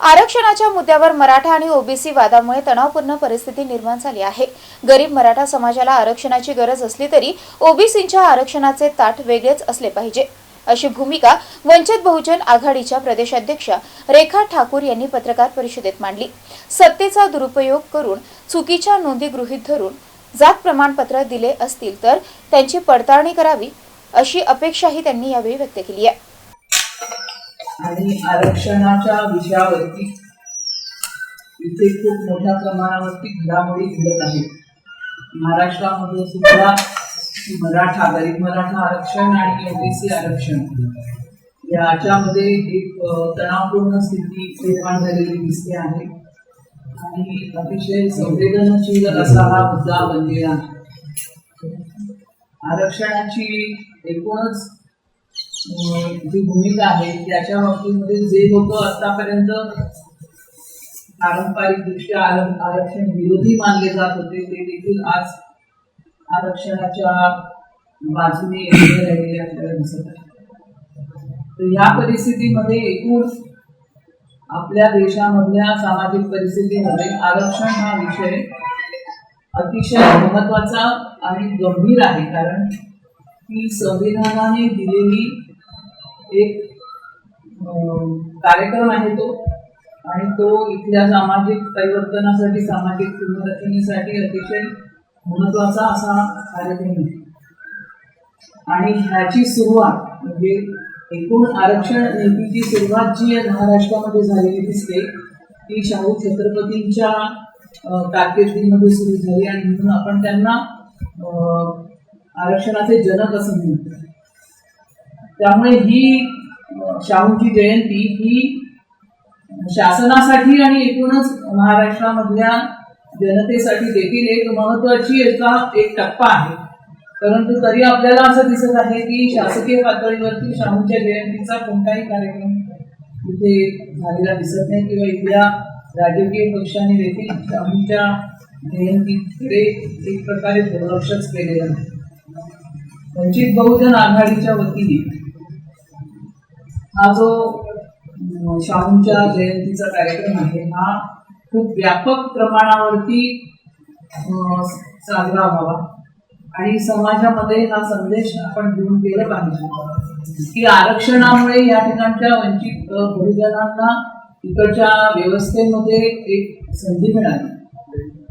आरक्षणाच्या मुद्द्यावर मराठा आणि ओबीसी वादामुळे तणावपूर्ण परिस्थिती निर्माण झाली आहे. गरीब मराठा समाजाला आरक्षणाची गरज असली तरी ओबीसींच्या आरक्षणाचे ताट वेगळेच असले पाहिजे. अशी भूमिका वंचित बहुजन आघाडीच्या प्रदेशाध्यक्षा रेखा ठाकूर यांनी पत्रकार परिषदेत मांडली. सत्तेचा दुरुपयोग करून चुकीच्या नोंदी गृहीत धरून जात प्रमाणपत्र दिले असतील तर त्यांची पडताळणी करावी अशी अपेक्षाही त्यांनी यावेळी व्यक्त केली आहे. आणि आरक्षणाच्या विषयावरती इथे खूप मोठ्या प्रमाणावरती घडामोडी घडत आहेत. महाराष्ट्रामध्ये सुद्धा मराठा गरीब मराठा आरक्षण आणि ओबीसी आरक्षण याच्यामध्ये एक तणावपूर्ण स्थिती निर्माण झालेली दिसते आहे. आणि अतिशय संवेदनशील असा हा मुद्दा बनलेला आहे. आरक्षणाची एकूणच जी भूमिका आहे त्याच्या बाबतीमध्ये जे लोक आतापर्यंत पारंपरिकदृष्ट्या आर- आरक्षण विरोधी मानले जात होते ते देखील आज आरक्षणाच्या बाजूने राहिलेले आपल्याला दिसत आहे. तर या परिस्थितीमध्ये एकूण आपल्या देशामधल्या सामाजिक परिस्थितीमध्ये आरक्षण हा विषय अतिशय महत्त्वाचा आणि गंभीर आहे कारण की संविधानाने दिलेली एक कार्यक्रम आहे तो. आणि तो इथल्या सामाजिक परिवर्तनासाठी सामाजिक पुनर्रचनेसाठी अतिशय महत्त्वाचा असा कार्यक्रम आहे. आणि ह्याची सुरुवात म्हणजे एकूण आरक्षण नीतीची सुरुवात जी महाराष्ट्रामध्ये झालेली दिसते ती शाहू छत्रपतींच्या कारकिर्दीमध्ये सुरू झाली. आणि म्हणून आपण त्यांना आरक्षणाचे जनक असं म्हणतो. त्यामुळे ही शाहूची जयंती ही शासनासाठी आणि एकूणच महाराष्ट्रामधल्या जनतेसाठी देखील एक महत्वाची याचा एक टप्पा आहे. परंतु तरी आपल्याला असं दिसत आहे की शासकीय पातळीवरती शाहूच्या जयंतीचा कोणताही कार्यक्रम इथे झालेला दिसत नाही किंवा इथल्या राजकीय पक्षांनी देखील शाहूच्या जयंतीकडे एक प्रकारे दुर्लक्षच केलेलं आहे वंचित बहुजन आघाडीच्या वतीने हा जो शाहूंच्या जयंतीचा कार्यक्रम आहे हा खूप व्यापक प्रमाणावरती साजरा व्हावा. आणि समाजामध्ये हा संदेश आपण देऊन गेलं पाहिजे. की आरक्षणामुळे या ठिकाणच्या वंचित बहुजनांना इकडच्या व्यवस्थेमध्ये एक संधी मिळाली.